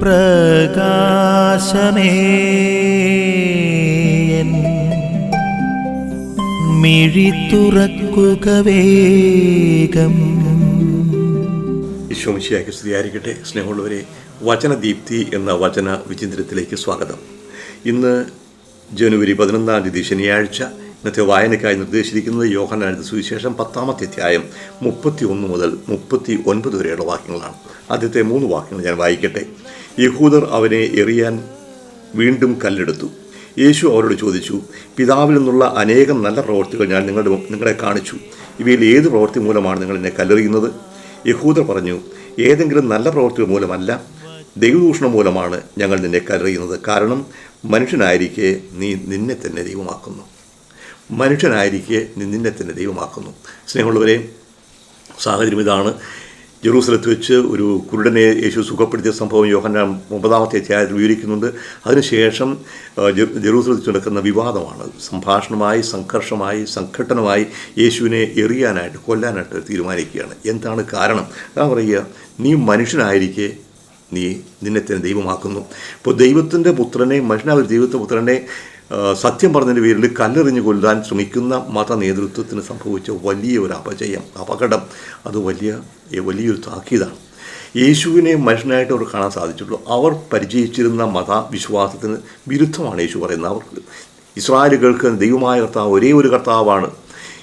പ്രകാശമേ. മിഴി തുറക്കുക വേഗം. ഈശോമിശിയാക്കി സ്തുതിയായിരിക്കട്ടെ. സ്നേഹമുള്ളവരെ വചനദീപ്തി എന്ന വചന വിചിന്തനത്തിലേക്ക് സ്വാഗതം. ഇന്ന് ജനുവരി പതിനൊന്നാം തീയതി ശനിയാഴ്ച ഇന്നത്തെ വായനയ്ക്കായി നിർദ്ദേശിച്ചിരിക്കുന്നത് യോഹനാനന്ദ സുവിശേഷം പത്താമത്തെ അധ്യായം മുപ്പത്തി ഒന്ന് മുതൽ മുപ്പത്തി ഒൻപത് വരെയുള്ള വാക്യങ്ങളാണ്. ആദ്യത്തെ മൂന്ന് വാക്യങ്ങൾ ഞാൻ വായിക്കട്ടെ. യഹൂദർ അവനെ എറിയാൻ വീണ്ടും കല്ലെടുത്തു. യേശു അവരോട് ചോദിച്ചു പിതാവിൽ നിന്നുള്ള അനേകം നല്ല പ്രവൃത്തികൾ ഞാൻ നിങ്ങളുടെ നിങ്ങളെ കാണിച്ചു. ഇവയിൽ ഏത് പ്രവൃത്തി മൂലമാണ് നിങ്ങൾ എന്നെ കല്ലെറിയുന്നത്? യഹൂദർ പറഞ്ഞു ഏതെങ്കിലും നല്ല പ്രവൃത്തികൾ മൂലമല്ല. ദൈവദൂഷണം മൂലമാണ് ഞങ്ങൾ നിന്നെ കല്ലെറിയുന്നത്. കാരണം മനുഷ്യനായിരിക്കെ നീ നിന്നെ തന്നെ ദൈവമാക്കുന്നു. മനുഷ്യനായിരിക്കെ നിന്നെ തന്നെ ദൈവമാക്കുന്നു. സ്നേഹമുള്ളവരെ സാഹചര്യം ഇതാണ്. ജെറൂസലത്ത് വെച്ച് ഒരു കുരുടനെ യേശു സുഖപ്പെടുത്തിയ സംഭവം യോഹന്നാൻ ഒമ്പതാമത്തെ അധ്യായത്തിൽ വിവരിക്കുന്നുണ്ട്. അതിനുശേഷം ജെറൂസലത്ത് നടക്കുന്ന വിവാദമാണ്. സംഭാഷണമായി സംഘർഷമായി സംഘട്ടനമായി യേശുവിനെ എറിയാനായിട്ട് കൊല്ലാനായിട്ട് തീരുമാനിക്കുകയാണ്. എന്താണ് കാരണം? ഞാൻ പറയുക നീ മനുഷ്യനായിരിക്കെ നീ നിന്നെ തന്നെ ദൈവമാക്കുന്നു. ഇപ്പോൾ ദൈവത്തിന്റെ പുത്രനെ മനുഷ്യനായ ഒരു ദൈവത്തിന്റെ പുത്രനെ സത്യം പറഞ്ഞതിന്റെ പേരിൽ കല്ലെറിഞ്ഞു കൊല്ലാൻ ശ്രമിക്കുന്ന മത നേതൃത്വത്തിന് സംഭവിച്ച വലിയ ഒരു അപജയം അപകടം. അത് വലിയ വലിയൊരു താക്കീതാണ്. യേശുവിനെ മനുഷ്യനായിട്ട് അവർ കാണാൻ സാധിച്ചുള്ളൂ അവർ പരിചയിച്ചിരുന്ന മതവിശ്വാസത്തിന് വിരുദ്ധമാണ് യേശു പറയുന്നത്. അവർക്ക് ഇസ്രായേലുകൾക്ക് ദൈവമായ കർത്താവ് ഒരേ ഒരു കർത്താവാണ്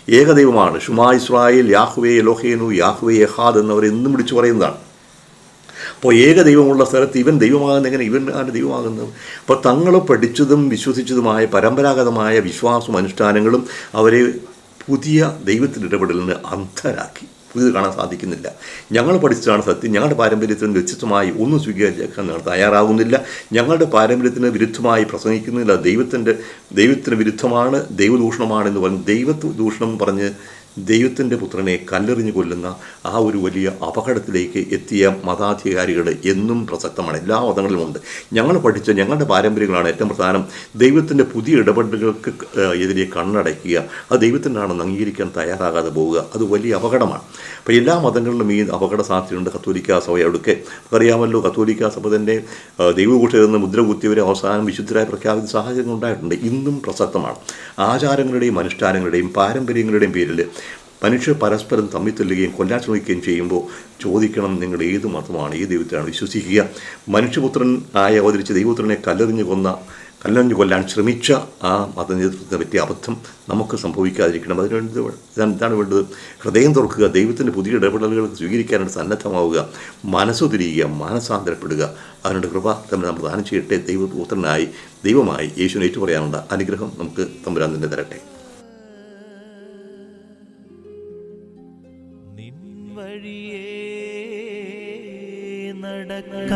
ഏകദൈവമാണ്. ഷുമാ ഇസ്രായേൽ യാഹ്വേ ലോഹേനു യാഹ്വേ യഹാദ് എന്നവർ എന്നും വിളിച്ചു പറയുന്നതാണ്. അപ്പോൾ ഏക ദൈവമുള്ള സ്ഥലത്ത് ഇവൻ ദൈവമാകുന്ന എങ്ങനെ ഇവൻ ആണ് ദൈവമാകുന്നത് അപ്പോൾ തങ്ങൾ പഠിച്ചതും വിശ്വസിച്ചതുമായ പരമ്പരാഗതമായ വിശ്വാസവും അനുഷ്ഠാനങ്ങളും അവരെ പുതിയ ദൈവത്തിന്റെ ഇടപെടലിന് അന്ധരാക്കി. പുതിയത് കാണാൻ സാധിക്കുന്നില്ല. ഞങ്ങൾ പഠിച്ചതാണ് സത്യം. ഞങ്ങളുടെ പാരമ്പര്യത്തിന് വ്യത്യസ്തമായി ഒന്നും സ്വീകരിക്കാൻ ഞങ്ങൾ തയ്യാറാകുന്നില്ല. ഞങ്ങളുടെ പാരമ്പര്യത്തിന് വിരുദ്ധമായി പ്രസംഗിക്കുന്നില്ല. ദൈവത്തിന്റെ ദൈവത്തിന് വിരുദ്ധമാണ് ദൈവദൂഷണമാണ് എന്ന് പറഞ്ഞ് ദൈവ ദൂഷണം പറഞ്ഞ് ദൈവത്തിന്റെ പുത്രനെ കല്ലെറിഞ്ഞു കൊല്ലുന്ന ആ ഒരു വലിയ അപകടത്തിലേക്ക് എത്തിയ മതാധികാരികൾ എന്നും പ്രസക്തമാണ്. എല്ലാ മതങ്ങളിലും ഉണ്ട്. ഞങ്ങൾ പഠിച്ച ഞങ്ങളുടെ പാരമ്പര്യങ്ങളാണ് ഏറ്റവും പ്രധാനം. ദൈവത്തിന്റെ പുതിയ ഇടപെടലുകൾക്ക് എതിരെ കണ്ണടയ്ക്കുക അത് ദൈവത്തിന്റെ അംഗീകരിക്കാൻ തയ്യാറാകാതെ പോവുക അത് വലിയ അപകടമാണ്. അപ്പോൾ എല്ലാ മതങ്ങളിലും ഈ അപകട സാധ്യതയുണ്ട്. കത്തോലിക്ക സഭ അവിടുക്കെ. അറിയാമല്ലോ കത്തോലിക്ക സഭ തന്നെ ദൈവകൂട്ടിൽ നിന്ന് മുദ്ര കുത്തിയവരെ അവസാനം വിശുദ്ധരായി പ്രഖ്യാപിച്ച സാഹചര്യം ഉണ്ടായിട്ടുണ്ട്. ഇന്നും പ്രസക്തമാണ്. ആചാരങ്ങളുടെയും അനുഷ്ഠാനങ്ങളുടെയും പാരമ്പര്യങ്ങളുടെയും പേരിൽ മനുഷ്യർ പരസ്പരം തമ്മിൽ തല്ലുകയും കൊല്ലാൻ ശ്രമിക്കുകയും ചെയ്യുമ്പോൾ ചോദിക്കണം നിങ്ങൾ ഏത് മതമാണ് ഏത് ദൈവത്തിലാണ് വിശ്വസിക്കുക. മനുഷ്യപുത്രൻ ആയ അവതരിച്ച ദൈവപുത്രനെ കല്ലെറിഞ്ഞു കൊന്ന കല്ലെറിഞ്ഞു കൊല്ലാൻ ശ്രമിച്ച ആ മത നേതൃത്വത്തെ പറ്റിയ അബദ്ധം നമുക്ക് സംഭവിക്കാതിരിക്കണം. അതിന് വേണ്ടി ഇതാണ് ഇതാണ് വേണ്ടത്. ഹൃദയം തുറക്കുക ദൈവത്തിന്റെ പുതിയ ഇടപെടലുകൾ സ്വീകരിക്കാനായിട്ട് സന്നദ്ധമാവുക മനസ്സു തിരിയുക മാനസാന്തരപ്പെടുക അതിനുള്ള കൃപ തമ്മിൽ നമ്മൾ ദാനം ചെയ്യട്ടെ. ദൈവപുത്രനായി ദൈവമായി യേശുവിനെ പറയാനുള്ള അനുഗ്രഹം നമുക്ക് തമ്പുരാൻ തന്നെ തരട്ടെ. വഴിയേ നടക്ക